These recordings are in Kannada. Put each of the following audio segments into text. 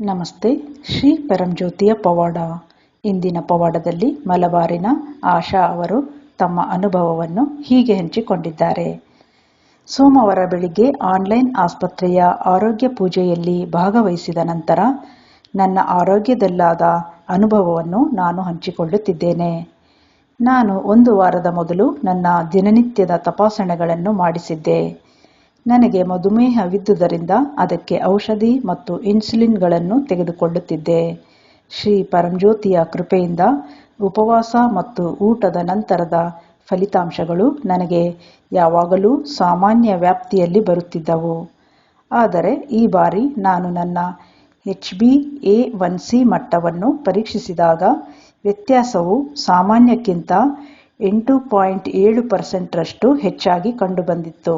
ನಮಸ್ತೆ, ಶ್ರೀ ಪರಂಜ್ಯೋತಿಯ ಪವಾಡ. ಇಂದಿನ ಪವಾಡದಲ್ಲಿ ಮಲಬಾರಿನ ಆಶಾ ಅವರು ತಮ್ಮ ಅನುಭವವನ್ನು ಹೀಗೆ ಹಂಚಿಕೊಂಡಿದ್ದಾರೆ. ಸೋಮವಾರ ಬೆಳಿಗ್ಗೆ ಆನ್ಲೈನ್ ಆಸ್ಪತ್ರೆಯ ಆರೋಗ್ಯ ಪೂಜೆಯಲ್ಲಿ ಭಾಗವಹಿಸಿದ ನಂತರ ನನ್ನ ಆರೋಗ್ಯದಲ್ಲಾದ ಅನುಭವವನ್ನು ನಾನು ಹಂಚಿಕೊಳ್ಳುತ್ತಿದ್ದೇನೆ. ನಾನು ಒಂದು ವಾರದ ಮೊದಲು ನನ್ನ ದಿನನಿತ್ಯದ ತಪಾಸಣೆಗಳನ್ನು ಮಾಡಿಸಿದ್ದೆ. ನನಗೆ ಮಧುಮೇಹವಿದ್ದುದರಿಂದ ಅದಕ್ಕೆ ಔಷಧಿ ಮತ್ತು ಇನ್ಸುಲಿನ್ಗಳನ್ನು ತೆಗೆದುಕೊಳ್ಳುತ್ತಿದ್ದೆ. ಶ್ರೀ ಪರಂಜ್ಯೋತಿಯ ಕೃಪೆಯಿಂದ ಉಪವಾಸ ಮತ್ತು ಊಟದ ನಂತರದ ಫಲಿತಾಂಶಗಳು ನನಗೆ ಯಾವಾಗಲೂ ಸಾಮಾನ್ಯ ವ್ಯಾಪ್ತಿಯಲ್ಲಿ ಬರುತ್ತಿದ್ದವು. ಆದರೆ ಈ ಬಾರಿ ನಾನು ನನ್ನ H B A one C ಮಟ್ಟವನ್ನು ಪರೀಕ್ಷಿಸಿದಾಗ ವ್ಯತ್ಯಾಸವು ಸಾಮಾನ್ಯಕ್ಕಿಂತ ಎಂಟು ಪಾಯಿಂಟ್ ಏಳು ಪರ್ಸೆಂಟ್ರಷ್ಟು ಹೆಚ್ಚಾಗಿ ಕಂಡುಬಂದಿತ್ತು.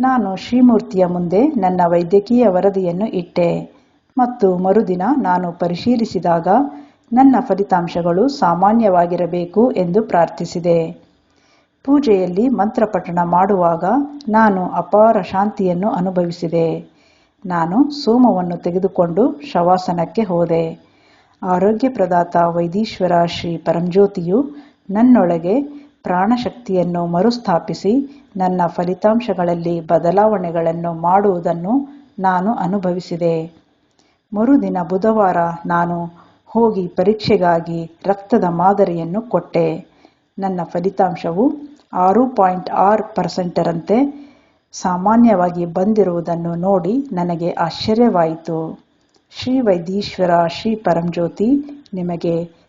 ನಾನು ಶ್ರೀಮೂರ್ತಿಯ ಮುಂದೆ ನನ್ನ ವೈದ್ಯಕೀಯ ವರದಿಯನ್ನು ಇಟ್ಟೆ. ಮತ್ತು ಮರುದಿನ ನಾನು ಪರಿಶೀಲಿಸಿದಾಗ ನನ್ನ ಫಲಿತಾಂಶಗಳು ಸಾಮಾನ್ಯವಾಗಿರಬೇಕು ಎಂದು ಪ್ರಾರ್ಥಿಸಿದೆ. ಪೂಜೆಯಲ್ಲಿ ಮಂತ್ರಪಠಣ ಮಾಡುವಾಗ ನಾನು ಅಪಾರ ಶಾಂತಿಯನ್ನು ಅನುಭವಿಸಿದೆ. ನಾನು ಸೋಮವನ್ನು ತೆಗೆದುಕೊಂಡು ಶವಾಸನಕ್ಕೆ ಹೋದೆ. ಆರೋಗ್ಯ ಪ್ರದಾತ ವೈದೀಶ್ವರ ಶ್ರೀ ಪರಂಜ್ಯೋತಿಯು ನನ್ನೊಳಗೆ ಪ್ರಾಣಶಕ್ತಿಯನ್ನು ಮರುಸ್ಥಾಪಿಸಿ ನನ್ನ ಫಲಿತಾಂಶಗಳಲ್ಲಿ ಬದಲಾವಣೆಗಳನ್ನು ಮಾಡುವುದನ್ನು ನಾನು ಅನುಭವಿಸಿದೆ. ಮರುದಿನ ಬುಧವಾರ ನಾನು ಹೋಗಿ ಪರೀಕ್ಷೆಗಾಗಿ ರಕ್ತದ ಮಾದರಿಯನ್ನು ಕೊಟ್ಟೆ. ನನ್ನ ಫಲಿತಾಂಶವು ಆರು ಪಾಯಿಂಟ್ ಆರು ಪರ್ಸೆಂಟರಂತೆ ಸಾಮಾನ್ಯವಾಗಿ ಬಂದಿರುವುದನ್ನು ನೋಡಿ ನನಗೆ ಆಶ್ಚರ್ಯವಾಯಿತು. ಶ್ರೀ ವೈದೀಶ್ವರ ಶ್ರೀ ಪರಂಜ್ಯೋತಿ ನಿಮಗೆ